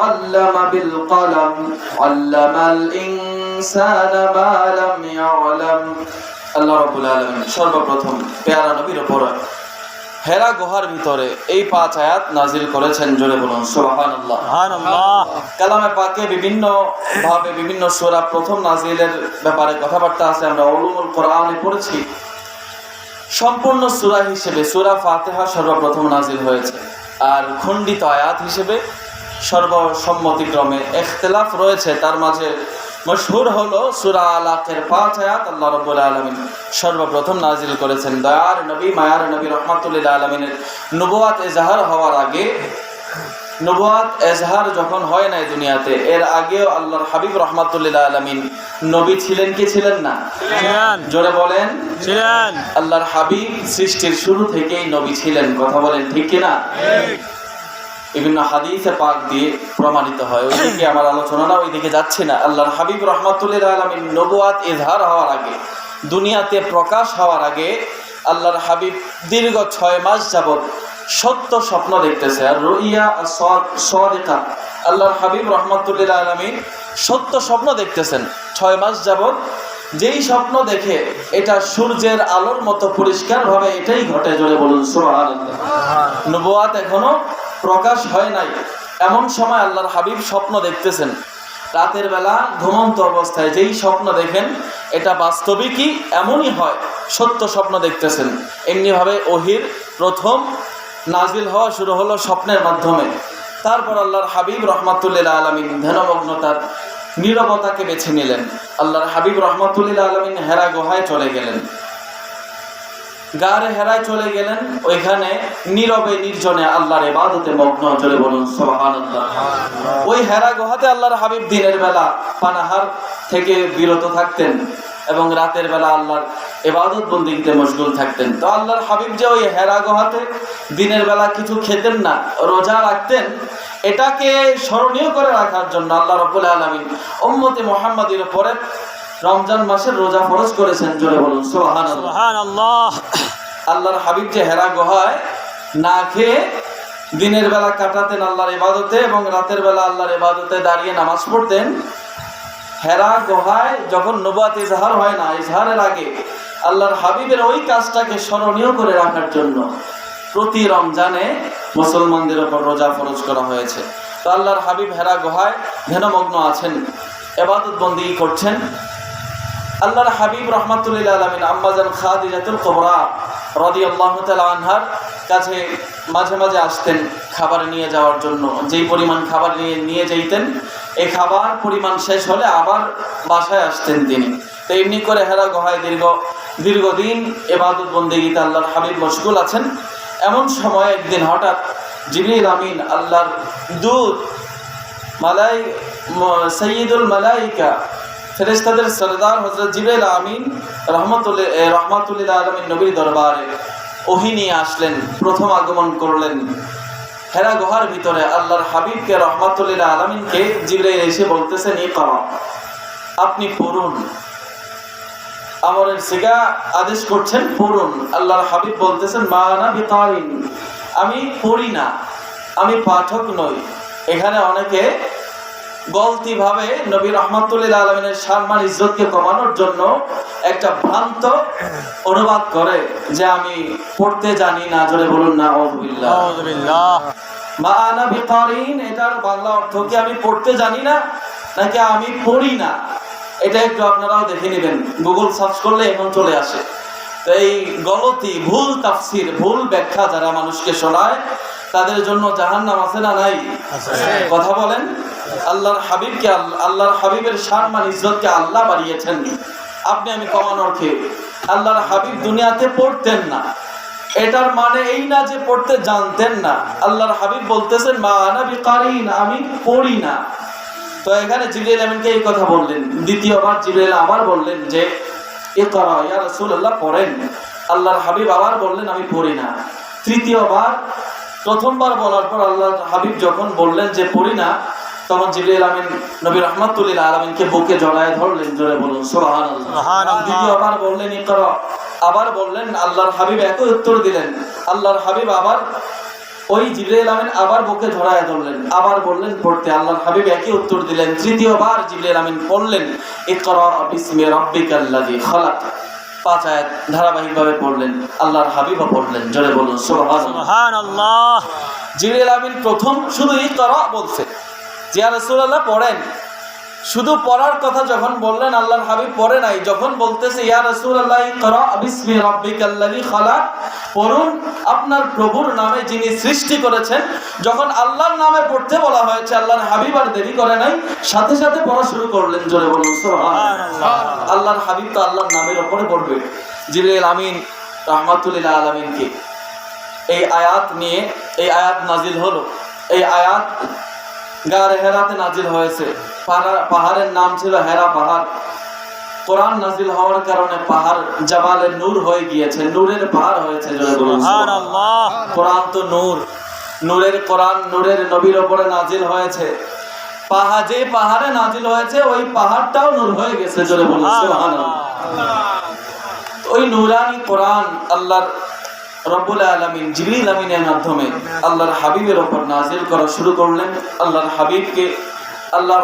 علم بالقلم علم الإنسان ما لم يعلم আল্লাহ রাব্বুল আলামিন সর্বপ্রথম পেয়ারা নবীর উপর হেরা গুহার ভিতরে এই পাঁচ আয়াত নাজিল করেছেন জোরে বলুন সুবহানাল্লাহ সুবহানাল্লাহ কালামে পাকে বিভিন্ন ভাবে বিভিন্ন সূরা প্রথম নাজিলের ব্যাপারে কথাবার্তা আছে আমরা উলুমুল কোরআনে পড়েছি সম্পূর্ণ সূরা হিসেবে সূরা ফাতিহা সর্বপ্রথম নাজিল হয়েছে আর খণ্ডিত আয়াত হিসেবে সর্বসম্মতিক্রমে ইখতিলাফ রয়েছে। তার মাঝে মশহুর হলো সূরা আলাকের পাঁচ আয়াত। আল্লাহ রাব্বুল আলামিন সর্বপ্রথম নাজিল করেছেন। দয়ার নবী মায়ার নবী রহমাতুল্লিল আলমিনের নবুয়াত এজাহার হওয়ার আগে নবুয়াত এজহার যখন হয় নাই দুনিয়াতে এর আগেও আল্লাহর হাবিব রহমাতুল্লিল আলমিন নবী ছিলেন কি ছিলেন না? জোরে বলেন। ছিলেন। আল্লাহর হাবিব সৃষ্টির শুরু থেকেই নবী ছিলেন। কথা বলেন ঠিক কিনা? বিভিন্ন হাদিসে পাক দিয়ে প্রমাণিত হয়। ওইদিকে আমার আলোচনা না ওইদিকে যাচ্ছে না। আল্লাহর হাবিব রহমাতুল্লিল আলমিন নবুয়াত ইজহার হওয়ার আগে দুনিয়াতে প্রকাশ হওয়ার আগে আল্লাহর হাবিব দীর্ঘ ছয় মাস যাবৎ সত্য স্বপ্ন দেখতেছে। আর রইয়া সদিকা আল্লাহর হাবিব রহমাতুল্লিল আলমিন সত্য স্বপ্ন দেখতেছেন। ছয় মাস যাবৎ যেই স্বপ্ন দেখে এটা সূর্যের আলোর মতো পরিষ্কারভাবে এটাই ঘটে। জোরে বলুন সুবহানাল্লাহ। নবুয়াত এখনও প্রকাশ হয় নাই। এমন সময় আল্লাহর হাবিব স্বপ্ন দেখতেছেন। রাতের বেলা ঘুমন্ত অবস্থায় যেই স্বপ্ন দেখেন, এটা বাস্তবিকই এমনই হয়, সত্য স্বপ্ন দেখতেছেন। এমনিভাবে ওহির প্রথম নাজিল হওয়া শুরু হলো স্বপ্নের মাধ্যমে। তারপর আল্লাহর হাবিব রহমাতুল্লিল আলমিন ধ্যানমগ্নতার নীরবতাকে বেছে নিলেন। আল্লাহর হাবিব রহমাতুল্লিল আলমিন হেরা গুহায় চলে গেলেন। গারে হেরায় চলে গেলেন, ওইখানে নীরবে নির্জনে আল্লাহর ইবাদতে মগ্ন চলে বলুন, সুবহানাল্লাহ। ওই হেরা গোহাতে আল্লাহর হাবিব দিনের বেলা পানাহার থেকে বিরত থাকতেন এবং রাতের বেলা আল্লাহর এবাদত বন্দিতে মশগুল থাকতেন। তো আল্লাহর হাবিব যে ওই হেরা গুহাতে দিনের বেলা কিছু খেতেন না, রোজা রাখতেন, এটাকে স্মরণীয় করে রাখার জন্য আল্লাহ রব্বুল আলমিন উম্মতে মোহাম্মদের উপরে রমজান মাসের রোজা ফরজ করেছেন জোরে বলুন সুবহানাল্লাহ। সুবহানাল্লাহ। আল্লাহর হাবিব যে হেরা গুহায় না খেয়ে দিনের বেলা কাটাতেন আল্লাহর ইবাদতে এবং রাতের বেলা আল্লাহর ইবাদতে দাঁড়িয়ে নামাজ পড়তেন হেরা গুহায় যখন নবাত ইজহার হয় না ইজহারের আগে আল্লাহর হাবিবের ওই কাজটাকে স্মরণীয় করে রাখার জন্য প্রতি রমজানে মুসলমানদের ওপর রোজা ফরজ করা হয়েছে। তো আল্লাহর হাবিব হেরা গুহায় ধ্যানমগ্ন আছেন এবাদত বন্দি করছেন আল্লাহর হাবিব রহমাতুল্লিল আলমিন আম্মাজান খাদিজাতুল কোবরা রদি আল্লাহ আনহার কাছে মাঝে মাঝে আসতেন খাবার নিয়ে যাওয়ার জন্য। যেই পরিমাণ খাবার নিয়ে নিয়ে যেতেন এই খাবার পরিমাণ শেষ হলে আবার বাসায় আসতেন তিনি। তো এমনি করে হেরা গহায় দীর্ঘ, দীর্ঘদিন এবাদত বন্দিগীতে আল্লাহর হাবিব মশগুল আছেন। এমন সময় একদিন হঠাৎ জিবরিল আমিন আল্লাহর দূত, মালাই সৈয়দুল মালাইকা ফেরেস্তাদের সরদার হজরত জিবেল আমিন রহমতুল্লাহ রহমাতুল্লাহ আলমিন নবীর দরবারে ওহি নিয়ে আসলেন, প্রথম আগমন করলেন। হেরা গুহার ভিতরে আল্লাহর হাবিবকে রহমাতুল্লাহ আলমিনকে জিবরাইল এসে বলতেছেন ই করা, আপনি পড়ুন। আমরের সিগা আদেশ করছেন, পড়ুন। আল্লাহর হাবিব বলতেছেন, মা না বিতারিন, আমি পড়ি না, আমি পাঠক নই। এখানে অনেকে গলতি ভাবে নবী রহমাতুল্লিল আলমিনের সম্মান ইজ্জতকে কমানোর জন্য একটা ভ্রান্ত অনুবাদ করে যে আমি পড়তে জানি না জোরে বলুন না আউযুবিল্লাহ আউযুবিল্লাহ মা আনা বিকারিন এটার বাংলা অর্থ কি আমি পড়তে জানি না নাকি আমি পড়ি না? এটা একটু আপনারাও দেখে নেবেন। গুগল সার্চ করলে এখন চলে আসে। তো এই গলতি ভুল তাফসির ভুল ব্যাখ্যা যারা মানুষকে শোনায় তাদের জন্য জাহান্নাম আছে না নাই? কথা বলেন। আল্লাহর হাবিবকে আল- আল্লাহর হাবিবের সম্মান ইজ্জতকে আল্লাহ বাড়িয়েছেন। আপনি আমি কমানোর খেয়ে আল্লাহর হাবিব দুনিয়াতে পড়তেন না। এটার মানে এই না যে পড়তে জানতেন না। আল্লাহর হাবিব বলতেছেন, মা আনা বিকারিন, আমি পড়ি না। তো এখানে জিবরাইল আমিনকে এই কথা বললেন। দ্বিতীয়বার জিবরাইল আবার বললেন যে এ করা ইয়া রাসূলুল্লাহ, পড়েন। আল্লাহর হাবিব আবার বললেন, আমি পড়ি না। তৃতীয়বার, প্রথমবার বলার পর আল্লাহর হাবিব যখন বললেন যে, পড়ি না তখন জিবরাইল আমিন নবী রহমাতুল্লিল আলমিনকে বুকে জড়ায় ধরলেন জোরে বলুন সুবহানাল্লাহ। সুবহানাল্লাহ। দ্বিতীয়বার বললেন ইকরা আবার বললেন আল্লাহর হাবিব একই উত্তর দিলেন আল্লাহর হাবিব আবার ওই জিবরাইল আমিন আবার বুকে ধরায় ধরলেন আবার বললেন পড়তে আল্লাহর হাবিব একই উত্তর দিলেন তৃতীয়বার জিবরাইল আমিন পড়লেন ইকরা বিসমি রাব্বিকাল্লাযী খালাক। পাঁচ আয়াত ধারাবাহিকভাবে পড়লেন আল্লাহর হাবিবও পড়লেন জোরে বলুন সুবহানাল্লাহ। আল্লাহ জিবরাইল আমিন প্রথম শুধু ইকরা বলছে। জিয়া রাসূলুল্লাহ পড়েন। শুধু পড়ার কথা যখন বললেন, আল্লাহর হাবিব পড়ে নাই, যখন বলতেছে, ইয়া রাসূলুল্লাহ, ইকরা বিসমি রাব্বিকাল্লাযী খালাক। পড়ুন, আপনার প্রভুর নামে যিনি সৃষ্টি করেছেন, যখন আল্লাহর নামে পড়তে বলা হয়েছে, আল্লাহর হাবিব আর দেরি করে নাই, সাথে সাথে পড়া শুরু করলেন, জোরে বলুন, সুবহানাল্লাহ। আল্লাহর হাবিব তো আল্লাহর নামের ওপরে পড়বে। জিবরাইল আমিন রাহমাতুল্লিল আলামিনকে। এই আয়াত নিয়ে, এই আয়াত নাজিল হলো। এই আয়াত গারে হেরাতে নাজিল হয়েছে। পাহাড়- পাহাড়ের নাম ছিল হেরা পাহাড়। কোরআন নাজিল হওয়ার কারণে পাহাড় জাবালে নূর হয়ে গিয়েছে। নূরের পাহাড় হয়েছে কোরআন তো নূর। নূরের কোরআন নূরের নবীর ওপরে নাজিল হয়েছে। পাহাড় যে পাহাড়ে নাজিল হয়েছে ওই পাহাড়টাও নূর হয়ে গেছে জোরে বলুন। সুবহানাল্লাহ। ওই নুরানি কোরআন আল্লাহর মাধ্যমে আল্লাহর হাবিবের ওপর করা শুরু করলেন। আল্লাহর হাবিবকে আল্লাহ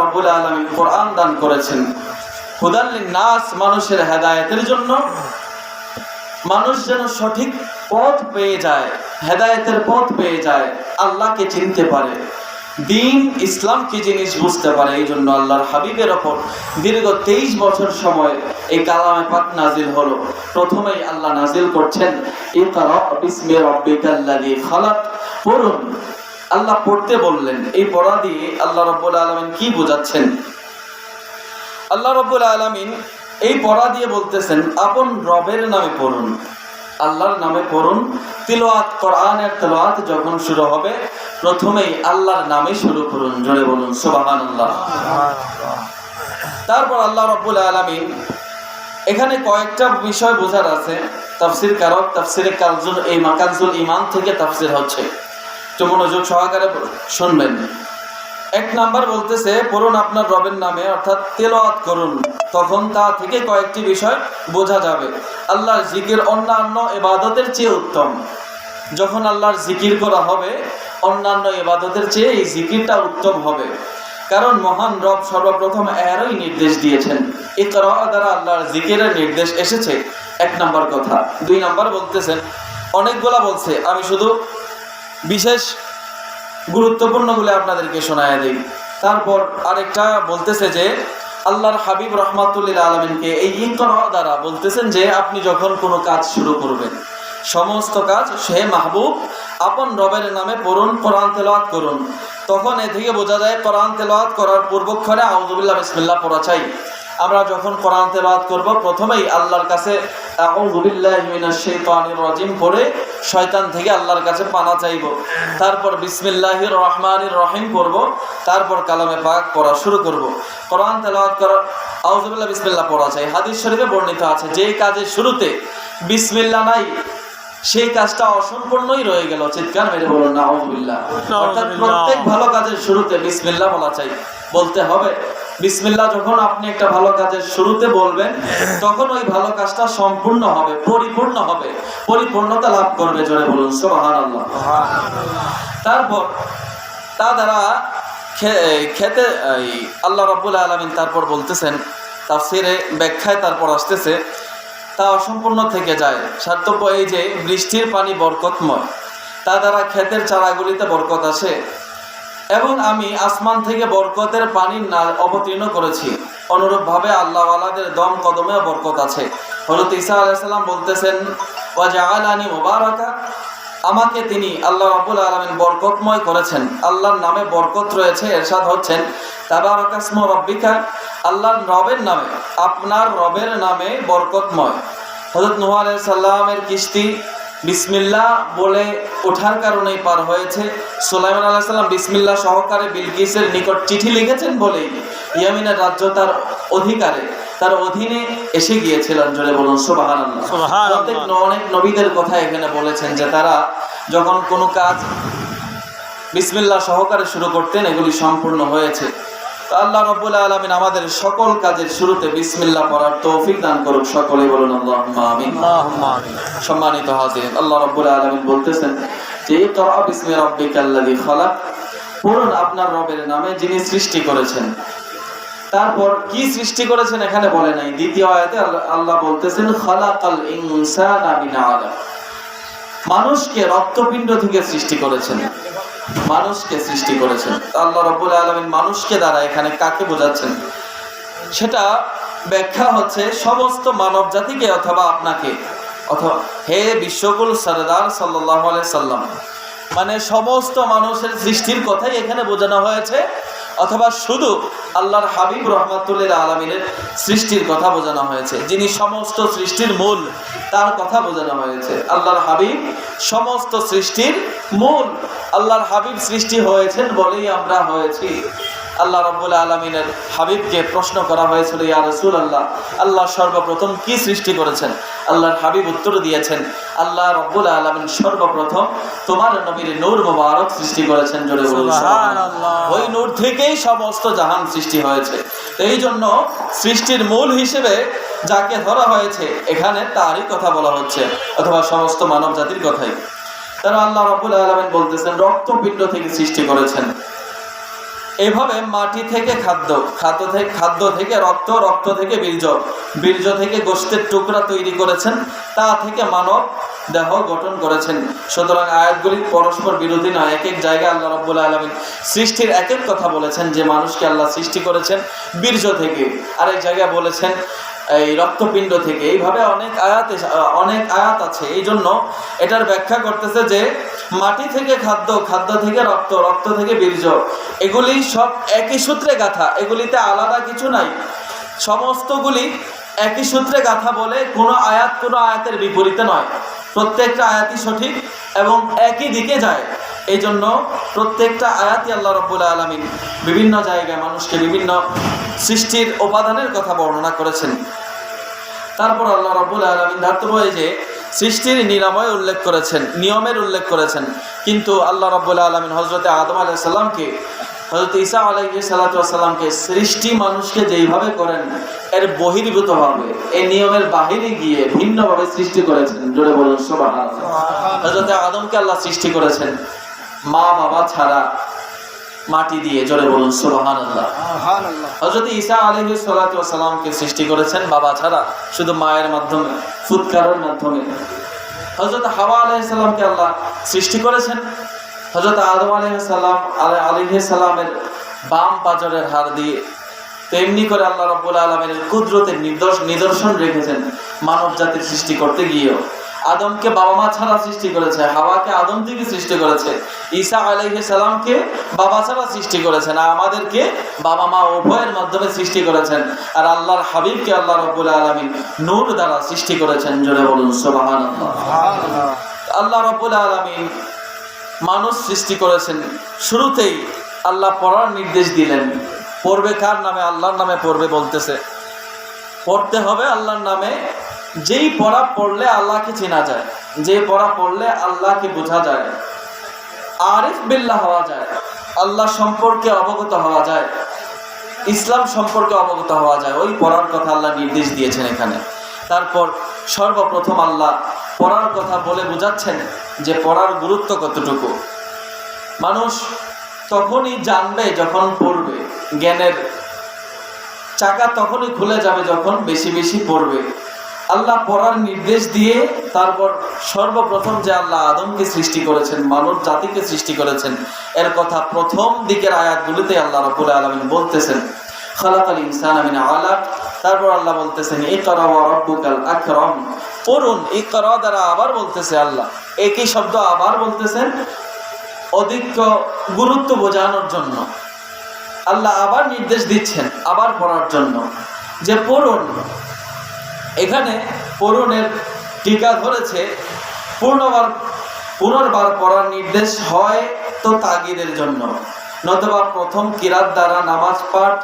দান করেছেন। মানুষের হেদায়তের জন্য। মানুষ যেন সঠিক পথ পেয়ে যায়, হেদায়তের পথ পেয়ে যায়, আল্লাহকে চিনতে পারে। দিন ইসলাম কি জিনিস বুঝতে পারে? এই জন্য আল্লাহর হাবিবের ওপর দীর্ঘ তেইশ বছর সময় এই কালামে পাক নাজিল হলো। প্রথমেই আল্লাহ নাজিল করছেন পড়ুন। আল্লাহ পড়তে বললেন। এই পড়া দিয়ে আল্লাহ রাব্বুল আলামিন কি বোঝাচ্ছেন? আল্লাহ রব্বুল আলামিন এই পড়া দিয়ে বলতেছেন, আপন রবের নামে পড়ুন। আল্লাহর নামে পড়ুন। তিলওয়াত, কোরআনের তিলওয়াত যখন শুরু হবে প্রথমেই আল্লাহর নামে শুরু করুন, জোরে বলুন, সুবহানাল্লাহ। তারপর আল্লাহ রব্বুল আলামিন এখানে কয়েকটা বিষয় বোঝার আছে। তাফসির কারক, তাফসিরে কালজুল, এই মাকানজুল ইমান থেকে তাফসির হচ্ছে। তো মনোযোগ সহকারে শুনবেন। এক নাম্বার বলতেছে, পড়ুন আপনার রবের নামে, অর্থাৎ তেলাওয়াত করুন। তখন তা থেকে কয়েকটি বিষয় বোঝা যাবে। আল্লাহর জিকির অন্যান্য ইবাদতের চেয়ে উত্তম। যখন আল্লাহর জিকির করা হবে অন্যান্য ইবাদতের চেয়ে এই জিকিরটা উত্তম হবে। কারণ মহান রব সর্বপ্রথম এরই নির্দেশ দিয়েছেন। ইকরা দ্বারা আল্লাহর জিকিরের নির্দেশ এসেছে। এক নম্বর কথা। দুই নম্বর বলতেছেন, অনেকগুলা বলছে। আমি শুধু বিশেষ গুরুত্বপূর্ণ বলে আপনাদেরকে শোনায় দিই। তারপর আরেকটা বলতেছে যে, আল্লাহর হাবিব রহমাতুল্লিল আলমিনকে এই ইকরা দ্বারা বলতেছেন যে, আপনি যখন কোনো কাজ শুরু করবেন সমস্ত কাজ সে মাহবুব আপন রবের নামে পড়ুন, কোরআন তেলাওয়াত করুন। তখন এ থেকে বোঝা যায় কোরআন তেলাওয়াত করার পূর্বক্ষণে আউজুবিল্লাহ বিসমিল্লাহ পড়া চাই। আমরা যখন কোরআন তেলাওয়াত করব, প্রথমেই আল্লাহর কাছে রাজিম পড়ে শয়তান থেকে আল্লাহর কাছে পানা চাইব। তারপর বিসমিল্লাহির রহমানির রহিম পড়ব, তারপর কালামে পাক পড়া শুরু করব। কোরআন তেলাওয়াত করা আউযুবিল্লাহ, বিসমিল্লাহ পড়া চাই। হাদিস শরীফে বর্ণিত আছে যেই কাজের শুরুতে বিসমিল্লাহ নাই সেই কাজটা অসম্পূর্ণই রয়ে গেল। চিৎকার মেরে বলুন না আউযুবিল্লাহ অর্থাৎ প্রত্যেক ভালো কাজের শুরুতে বিসমিল্লাহ বলা চাই বলতে হবে। বিসমিল্লাহ যখন আপনি একটা ভালো কাজের শুরুতে বলবেন তখন ওই ভালো কাজটা সম্পূর্ণ হবে পরিপূর্ণ হবে। পরিপূর্ণতা লাভ করবে জোরে বলুন সুবহানাল্লাহ। তারপর তা দ্বারা খেতে আল্লাহ রাব্বুল আলামিন তারপর বলতেছেন তাফসিরে ব্যাখ্যায় তারপর আসতেছে তা অসম্পূর্ণ থেকে যায়। সার্থক্য এই যে বৃষ্টির পানি বরকতময়, তা দ্বারা ক্ষেতের চারাগুলিতে বরকত আসে। এবং আমি আসমান থেকে বরকতের পানি না অবতীর্ণ করেছি। অনুরূপভাবে আল্লাহওয়ালাদের দম কদমেও বরকত আছে। হজরত ঈসা আলাইসাল্লাম বলতেছেন, ওয়াজাআলানি মুবারাকা। আমাকে তিনি আল্লাহ রাব্বুল আলামিন বরকতময় করেছেন। আল্লাহর নামে বরকত রয়েছে। এরশাদ হচ্ছেন, তাবারাকাসমু রব্বিকা। আল্লাহর রবের নামে আপনার রবের নামে বরকতময়। হযরত নূহ আলাইহিস সালামের কিস্তি বিসমিল্লাহ বলে ওঠার কারণেই পার হয়েছে। সুলাইমান আলাইহিস সালাম বিসমিল্লাহ সহকারে বিলকিসের নিকট চিঠি লিখেছেন বলেই ইয়ামিনের রাজ্য তার অধিকারে তার অধীনে এসে গিয়েছিলেন জোরে বলুন সুবহানাল্লাহ। প্রত্যেক অনেক নবীদের কথা এখানে বলেছেন যে তারা যখন কোনো কাজ বিসমিল্লাহ সহকারে শুরু করতেন এগুলি সম্পূর্ণ হয়েছে। আল্লাহ রব্বুল আলমিন আমাদের সকল কাজের শুরুতে বিসমিল্লাহ পড়ার তৌফিক দান করুক। সকলে বলুন আল্লাহ আমিন। আল্লাহুম্মা আমিন। সম্মানিত হাজির আল্লাহ রব্বুল আলমিন বলতেছেন যে ইকরা বিসমি রাব্বিকাল্লাযী খালাক। পড়ুন আপনার রবের নামে যিনি সৃষ্টি করেছেন। তারপর কি সৃষ্টি করেছেন এখানে বলে নাই। দ্বিতীয় আয়াতে আল্লাহ- আল্লাহ বলতেছেন খালাকাল ইনসানা মিন আলাক মানুষকে রক্তপিণ্ড থেকে সৃষ্টি করেছেন। মানুষকে সৃষ্টি করেছেন। আল্লাহ রব্বুল আলামিন মানুষকে দ্বারা এখানে কাকে বোঝাচ্ছেন? সেটা ব্যাখ্যা হচ্ছে সমস্ত মানব জাতিকে অথবা আপনাকে, অথবা হে বিশ্বকুল সরদার সাল্লাহ সাল্লাম। মানে সমস্ত মানুষের সৃষ্টির কথাই এখানে বোঝানো হয়েছে, অথবা শুধু আল্লাহর হাবিব রহমাতুল্লিল আলমিনের সৃষ্টির কথা বোঝানো হয়েছে। যিনি সমস্ত সৃষ্টির মূল, তার কথা বোঝানো হয়েছে। আল্লাহর হাবিব সমস্ত সৃষ্টির মূল আল্লাহর হাবিব সৃষ্টি হয়েছেন বলেই আমরা হয়েছি। আল্লাহ রব্বুল আলমিনের হাবিবকে প্রশ্ন করা হয়েছিল ইয়া রসুল আল্লাহ আল্লাহ সর্বপ্রথম কি সৃষ্টি করেছেন? আল্লাহর হাবিব উত্তর দিয়েছেন আল্লাহ রব্বুল আলমিন সর্বপ্রথম তোমার নবীর নূর মোবারক সৃষ্টি করেছেন জোরে ওই নূর থেকেই সমস্ত জাহান সৃষ্টি হয়েছে। এই জন্য সৃষ্টির মূল হিসেবে যাকে ধরা হয়েছে এখানে তারই কথা বলা হচ্ছে অথবা সমস্ত মানব জাতির কথাই। তারা আল্লাহ রব্বুল আলমিন বলতেছেন, রক্তপিণ্ড থেকে সৃষ্টি করেছেন। এভাবে মাটি থেকে খাদ্য খাদ্য থেকে খাদ্য থেকে রক্ত রক্ত থেকে বীর্য বীর্য থেকে গোষ্ঠের টুকরা তৈরি করেছেন, তা থেকে মানব দেহ গঠন করেছেন। সুতরাং আয়াতগুলি পরস্পর বিরোধী নয়, এক এক জায়গায় আল্লাহ রব্বুল আলমিন সৃষ্টির এক এক কথা বলেছেন, যে মানুষকে আল্লাহ সৃষ্টি করেছেন বীর্য থেকে। আরেক জায়গায় বলেছেন এই রক্তপিণ্ড থেকে। এইভাবে অনেক আয়াত অনেক আয়াত আছে। এই জন্য এটার ব্যাখ্যা করতেছে যে, মাটি থেকে খাদ্য খাদ্য থেকে রক্ত রক্ত থেকে বীর্য, এগুলি সব একই সূত্রে গাথা। এগুলিতে আলাদা কিছু নাই। সমস্তগুলি একই সূত্রে গাথা বলে কোনো আয়াত কোনো আয়াতের বিপরীতে নয়। প্রত্যেকটা আয়াতই সঠিক এবং একই দিকে যায়। এই জন্য প্রত্যেকটা আয়াতই আল্লাহ রব্বুল আলমিন বিভিন্ন জায়গায় মানুষকে বিভিন্ন সৃষ্টির উপাদানের কথা বর্ণনা করেছেন। তারপর আল্লাহ রাব্বুল আলামিন ধার্তব্য যে সৃষ্টির নিরাময় উল্লেখ করেছেন নিয়মের উল্লেখ করেছেন। কিন্তু আল্লাহ রাব্বুল আলামিন হজরতে আদম আলাইহিস সালামকে হজরত ঈসা আলাইহিস সালামকে সৃষ্টি মানুষকে যেইভাবে করেন এর বহির্ভূতভাবে এই নিয়মের বাহিরে গিয়ে ভিন্নভাবে সৃষ্টি করেছেন। জোরে বলুন সুবহানাল্লাহ। হজরতে আদমকে আল্লাহ সৃষ্টি করেছেন। মা বাবা ছাড়া মাটি দিয়ে জোরে বলুন সুবহানাল্লাহ। হজরত ঈসা আলহ সালামকে সৃষ্টি করেছেন বাবা ছাড়া শুধু মায়ের মাধ্যমে ফুৎকারের মাধ্যমে। হজরত হাওয়া আলহ সালামকে আল্লাহ সৃষ্টি করেছেন। হজরত আদম আলহ সালাম আলহ সালামের বাম পাজরের হার দিয়ে তেমনি করে আল্লাহ রব্বুল আলমের কুদরতের নিদর্শন রেখেছেন মানব জাতির সৃষ্টি করতে গিয়েও। আদমকে বাবা মা ছাড়া সৃষ্টি করেছে, হাওয়াকে আদম থেকে সৃষ্টি করেছে, ঈসা আলাইহিস সালামকে বাবা ছাড়া সৃষ্টি করেছেন আর আমাদেরকে বাবা মা উভয়ের মাধ্যমে সৃষ্টি করেছেন। আর আল্লাহর হাবিবকে আল্লাহ রব্বুল আলামিন নূর দ্বারা সৃষ্টি করেছেন, জোরে বলুন, সুবহানাল্লাহ। আল্লাহ রব্বুল আলামিন মানুষ সৃষ্টি করেছেন, শুরুতেই আল্লাহ পড়ার নির্দেশ দিলেন। পড়বে কার নামে? আল্লাহর নামে পড়বে বলতেছে। পড়তে হবে আল্লাহর নামে যেই পড়া পড়লে আল্লাহকে চেনা যায় যে পড়া পড়লে আল্লাহকে বোঝা যায়, আরিফ বিল্লাহ হওয়া যায়, আল্লাহ সম্পর্কে অবগত হওয়া যায়, ইসলাম সম্পর্কে অবগত হওয়া যায়, ওই পড়ার কথা আল্লাহ নির্দেশ দিয়েছেন এখানে। তারপর সর্বপ্রথম আল্লাহ পড়ার কথা বলে বোঝাচ্ছেন যে পড়ার গুরুত্ব কতটুকু। মানুষ তখনই জানবে যখন পড়বে, জ্ঞানের চাকা তখনই খুলে যাবে যখন বেশি বেশি পড়বে। আল্লাহ পড়ার নির্দেশ দিয়ে তারপর সর্বপ্রথম যে আল্লাহ আদমকে সৃষ্টি করেছেন, মানব জাতিকে সৃষ্টি করেছেন, এর কথা প্রথম দিকের আয়াতগুলিতে আল্লাহ রবুল আলমিন বলতেছেন, খালাকাল ইনসান আমিন আলাক। তারপর আল্লাহ বলতেছেন, ইকরা ওয়া রাব্বুকাল আকরাম। পড়ুন, ইকরা দ্বারা আবার বলতেছে আল্লাহ। একই শব্দ আবার বলতেছেন, অধিক গুরুত্ব বোঝানোর জন্য। আল্লাহ আবার নির্দেশ দিচ্ছেন, আবার পড়ার জন্য। যে পড়ুন এখানে পড়ুনের টিকা ধরেছে পূর্ণবার পুনর্বার পড়ার নির্দেশ হয় তো তাগিদের জন্য। নতুবা প্রথম কিরাত দ্বারা নামাজ পাঠ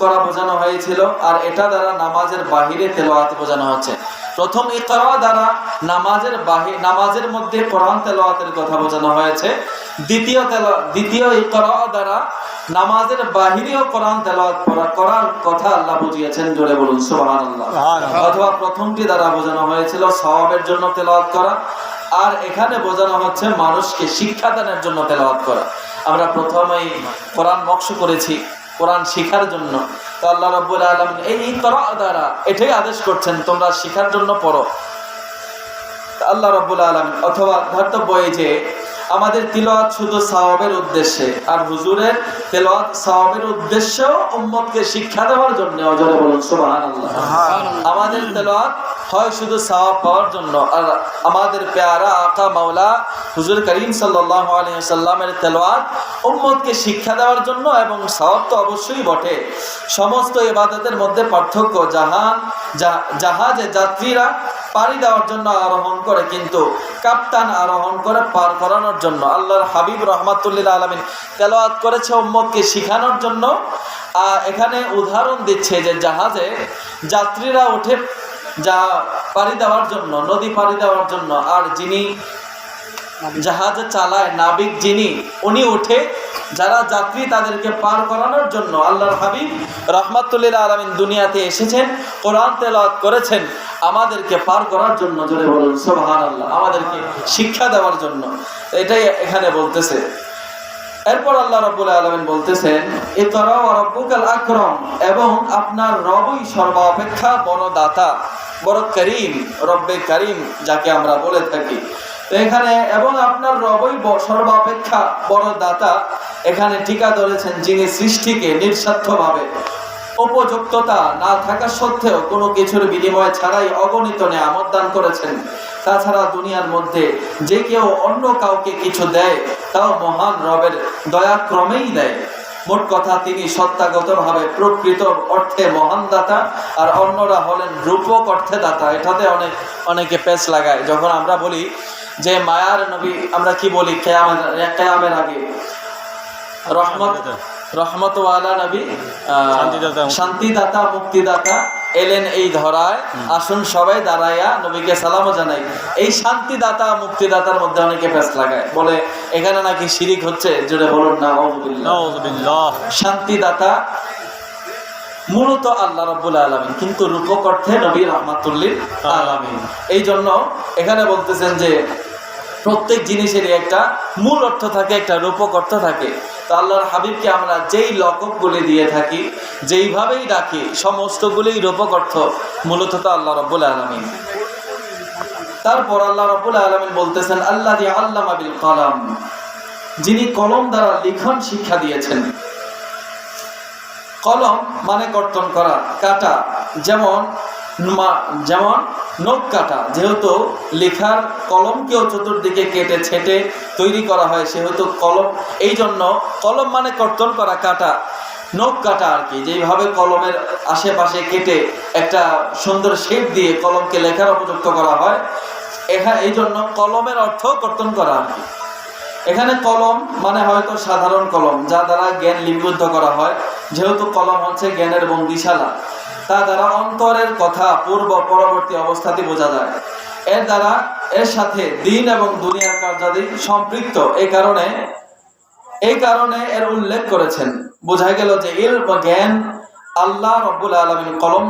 করা বোঝানো হয়েছিল, আর এটা দ্বারা নামাজের বাহিরে তেলাওয়াত বোঝানো হচ্ছে। প্রথম ইকরা দ্বারা নামাজের বাহি, নামাজের মধ্যে কোরআন তেলাওয়াতের কথা বোঝানো হয়েছে। দ্বিতীয় তেলা দ্বিতীয় দ্বারা নামাজের বাহিরেও কোরআন তেলাওয়াত করা করার কথা আল্লাহ বুঝিয়েছেন জোরে বলুন। অথবা প্রথমটি দ্বারা বোঝানো হয়েছিল সওয়াবের জন্য তেলাওয়াত করা আর এখানে বোঝানো হচ্ছে মানুষকে শিক্ষাদানের জন্য তেলাওয়াত করা। আমরা প্রথমেই কোরআন মক্স করেছি কোরআন শিখার জন্য। তো আল্লাহ রব্বুল আলম এই করা দ্বারা এটাই আদেশ করছেন তোমরা শিখার জন্য পড়ো। আল্লাহ রব্বুল আলম অথবা ধর্তব্য এই যে আমাদের তিলওয়াত শুধু সাওয়াবের উদ্দেশ্যে। আর হুজুরের তেলাওয়াত সাওয়াবের উদ্দেশ্যেও উম্মতকে শিক্ষা দেওয়ার জন্য অজরে বলুন সুবহানাল্লাহ। আমাদের তেলাওয়াত হয় শুধু সওয়াব পাওয়ার জন্য। আর আমাদের পেয়ারা আকা মাওলা হুজুর করিম সাল্লাল্লাহু আলাইহি সাল্লামের তেলাওয়াত উম্মতকে শিক্ষা দেওয়ার জন্য এবং সওয়াব তো অবশ্যই বটে। সমস্ত ইবাদতের মধ্যে পার্থক্য জাহান জাহাজে যাত্রীরা পাড়ি দেওয়ার জন্য আরোহণ করে, কিন্তু কাপ্তান আরোহণ করে পার করানোর জন্য আল্লাহর হাবিব রহমাতুল্লিল আলমিন তেলোয়াত করেছে উম্মতকে শিখানোর জন্য। এখানে উদাহরণ দিচ্ছে যে জাহাজে যাত্রীরা উঠে যা পাড়ি দেওয়ার জন্য, নদী পাড়ি দেওয়ার জন্য, আর যিনি জাহাজ চালায় নাবিক যিনি, উনি উঠে যারা যাত্রী তাদেরকে পার করানোর জন্য আল্লাহর হাবিব রহমাতুল্লিল আলমিন দুনিয়াতে এসেছেন, কোরআন তেলাওয়াত করেছেন। আমাদেরকে পার করার জন্য জোরে বলুন সোহান আল্লাহ আমাদেরকে শিক্ষা দেওয়ার জন্য। এটাই এখানে বলতেছে। এরপর আল্লাহ রব্বুল আলমিন বলতেছেন এ তরাও রব্বুকাল আকরম এবং আপনার রবই সর্বাপেক্ষা বড় দাতা, বড় করিম, রব্বে করিম, যাকে আমরা বলে থাকি। এখানে এবং আপনার রবই সর্বাপেক্ষা বড় দাতা। এখানে টিকা ধরেছেন যিনি সৃষ্টিকে নিঃস্বার্থভাবে। উপযুক্ততা না থাকা সত্ত্বেও কোনো কিছুর বিনিময় ছাড়াই অগণিত নেয়ামত দান করেছেন। তাছাড়া দুনিয়ার মধ্যে যে কেউ অন্য কাউকে কিছু দেয়, তাও মহান রবের দয়াক্রমেই দেয়। মোট কথা, তিনি সত্তাগতভাবে প্রকৃত অর্থে মহান দাতা, আর অন্যরা হলেন রূপক অর্থে দাতা। এটাতে অনেক অনেকে পেস লাগায়। যখন আমরা বলি যে মায়ার নবী আমরা কি বলি? কেয়ামের কেয়ামের আগে। রহমত রহমতওয়ালা নবী শান্তিদাতা। মুক্তিদাতা এলেন এই ধরায়। আসুন সবাই দাঁড়াইয়া নবীকে সালামও জানাই। এই শান্তিদাতা মুক্তিদাতার মধ্যে অনেকে পেস লাগায়। বলে এখানে নাকি শিরিক হচ্ছে? জুড়ে বলুন না শান্তিদাতা মূলত আল্লাহ রব্বুল আলমিন কিন্তু রূপক অর্থে নবী রহমাতুল্লিল আলমিন। এই জন্য এখানে বলতেছেন যে প্রত্যেক জিনিসেরই একটা মূল অর্থ থাকে, একটা রূপক অর্থ থাকে। তো আল্লাহর হাবিবকে আমরা যেই লকবগুলি দিয়ে থাকি, যেইভাবেই ডাকি সমস্তগুলি রূপক অর্থ, মূলত তো আল্লাহ রব্বুল আলমিন। তারপর আল্লাহ রব্বুল আলমিন বলতেছেন আল্লাহ আল্লাহ বিল কলাম যিনি কলম দ্বারা লিখন শিক্ষা দিয়েছেন। কলম মানে কর্তন করা, কাটা, যেমন যেমন নখ কাটা, যেহেতু লেখার কলমকেও চতুর্দিকে কেটে ছেটে তৈরি করা হয় সেহেতু কলম, এই জন্য কলম মানে কর্তন করা কাটা, নখ কাটা আর কি, যেইভাবে কলমের আশেপাশে কেটে একটা সুন্দর শেপ দিয়ে কলমকে লেখার উপযুক্ত করা হয় এখানে এই জন্য কলমের অর্থ কর্তন করা আর কি। এখানে কলম মানে হয়তো সাধারণ কলম, যা দ্বারা জ্ঞান লিপিবদ্ধ করা হয়, যেহেতু কলম হচ্ছে জ্ঞানের বন্দিশালা, তা দ্বারা অন্তরের কথা পূর্ব পরবর্তী অবস্থাতে বোঝা যায়। এর দ্বারা এর সাথে দিন এবং দুনিয়ার কার্যাদি সম্পৃক্ত। এই কারণে এই কারণে এর উল্লেখ করেছেন। বোঝা গেল যে এর জ্ঞান আল্লাহ রব্বুল আলমিন কলম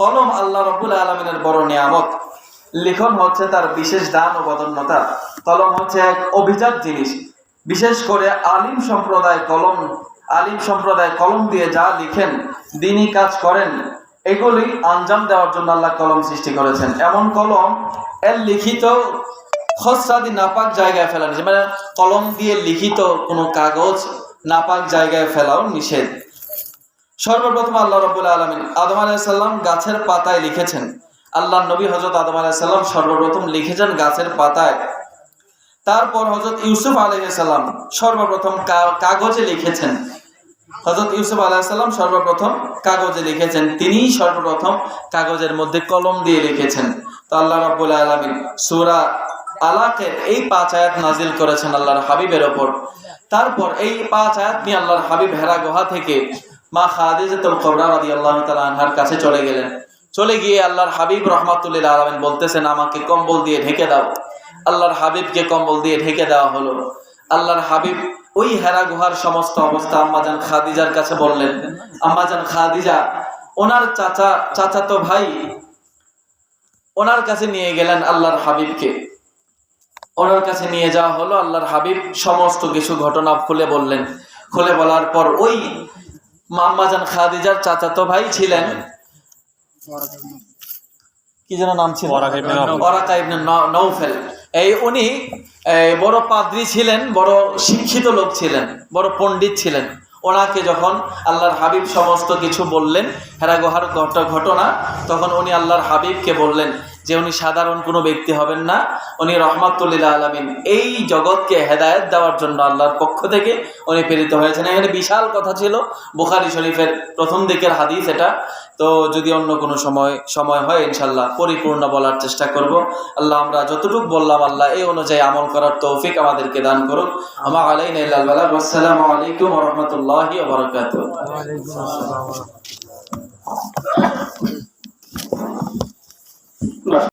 কলম আল্লাহ রব্বুল আলমিনের বড় নিয়ামত। লিখন হচ্ছে তার বিশেষ দান ও বদন্যতা কলম হচ্ছে এক অভিজাত জিনিস। বিশেষ করে আলিম সম্প্রদায় কলম, আলিম সম্প্রদায় কলম দিয়ে যা লিখেন, দিনই কাজ করেন। এগুলি আঞ্জাম দেওয়ার জন্য আল্লাহ কলম সৃষ্টি করেছেন। এমন কলম এর লিখিত খসরাদি নাপাক জায়গায় ফেলা নিষেধ। মানে কলম দিয়ে লিখিত কোনো কাগজ নাপাক জায়গায় ফেলাও নিষেধ। সর্বপ্রথম আল্লাহ রবুল্লা আলমিন আদম আলাইসাল্লাম গাছের পাতায় লিখেছেন। আল্লাহ নবী হজরত আদম আলাইসাল্লাম সর্বপ্রথম লিখেছেন গাছের পাতায়। তারপর হজরত ইউসুফ আলাইসাল্লাম সর্বপ্রথম কাগজে লিখেছেন। হজরত ইউসুফ আলাইসাল্লাম সর্বপ্রথম কাগজে লিখেছেন। তিনিই সর্বপ্রথম কাগজের মধ্যে কলম দিয়ে লিখেছেন। তো আল্লাহ রাব্বুল আলামিন সূরা আলাকের এই পাঁচ আয়াত নাজিল করেছেন আল্লাহর হাবিবের ওপর। তারপর এই পাঁচ আয়াত নিয়ে আল্লাহর হাবিব হেরা গুহা থেকে মা খাদিজাতুল কুবরা রাদিয়াল্লাহু তাআলা আনহার কাছে চলে গেলেন। চলে গিয়ে আল্লাহর হাবিব রহমাতুল্লিল আলামিন বলতেছেন, আমাকে কম্বল দিয়ে ঢেকে দাও। আল্লাহর হাবিবকে কম্বল দিয়ে ঢেকে দেওয়া হলো। আল্লাহর হাবিব ওই হেরা গুহার সমস্ত অবস্থা আম্মাজান খাদিজার কাছে বললেন আম্মাজান খাদিজা ওনার চাচা চাচাতো ভাই ওনার কাছে নিয়ে গেলেন আল্লাহর হাবিবকে। ওনার কাছে নিয়ে যাওয়া হলো আল্লাহর হাবিব সমস্ত কিছু ঘটনা খুলে বললেন। খুলে বলার পর ওই মাম্মাজান খাদিজার চাচাতো ভাই ছিলেন। কি যেন নাম ছিল? ওরাকা এই উনি বড় পাদ্রী ছিলেন, বড় শিক্ষিত লোক ছিলেন, বড় পণ্ডিত ছিলেন। ওনাকে যখন আল্লাহর হাবিব সমস্ত কিছু বললেন হেরা গোহার ঘট- ঘটনা তখন উনি আল্লাহর হাবিবকে বললেন যে উনি সাধারণ কোনো ব্যক্তি হবেন না, উনি রহমাতুল্লিল আলমিন এই জগৎকে হেদায়েত দেওয়ার জন্য আল্লাহর পক্ষ থেকে উনি প্রেরিত হয়েছেন। এখানে বিশাল কথা ছিল, বুখারি শরীফের প্রথম দিকের হাদিস এটা। তো যদি অন্য কোনো সময় সময় হয় ইনশাল্লাহ পরিপূর্ণ বলার চেষ্টা করব। আল্লাহ, আমরা যতটুকু বললাম আল্লাহ, এই অনুযায়ী আমল করার তৌফিক আমাদেরকে দান করুন আমা আলাইনা ইল্লাল বালাগ আসসালামু আলাইকুম রাহমাতুল্লাহি ওয়া Gracias.